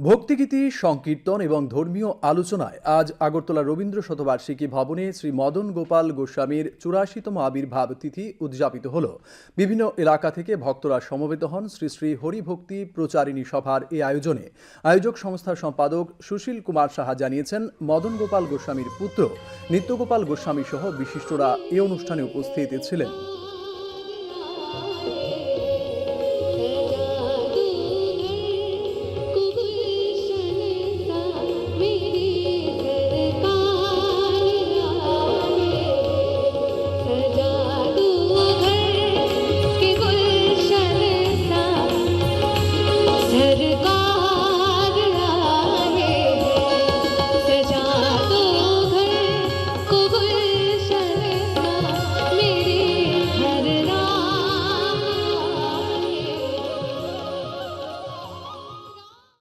ভক্তিগীতি, সংকীর্তন এবং ধর্মীয় আলোচনায় আজ আগরতলা রবীন্দ্র শতবার্ষিকী ভবনে শ্রী মদন গোপাল গোস্বামীর চুরাশিতম আবির্ভাব তিথি উদযাপিত হল। বিভিন্ন এলাকা থেকে ভক্তরা সমবেত হন শ্রী শ্রী হরিভক্তি প্রচারিণী সভার এই আয়োজনে। আয়োজক সংস্থার সম্পাদক সুশীল কুমার সাহা জানিয়েছেন, মদন গোপাল গোস্বামীর পুত্র নিত্যগোপাল গোস্বামী সহ বিশিষ্টরা এই অনুষ্ঠানে উপস্থিত ছিলেন। Hey.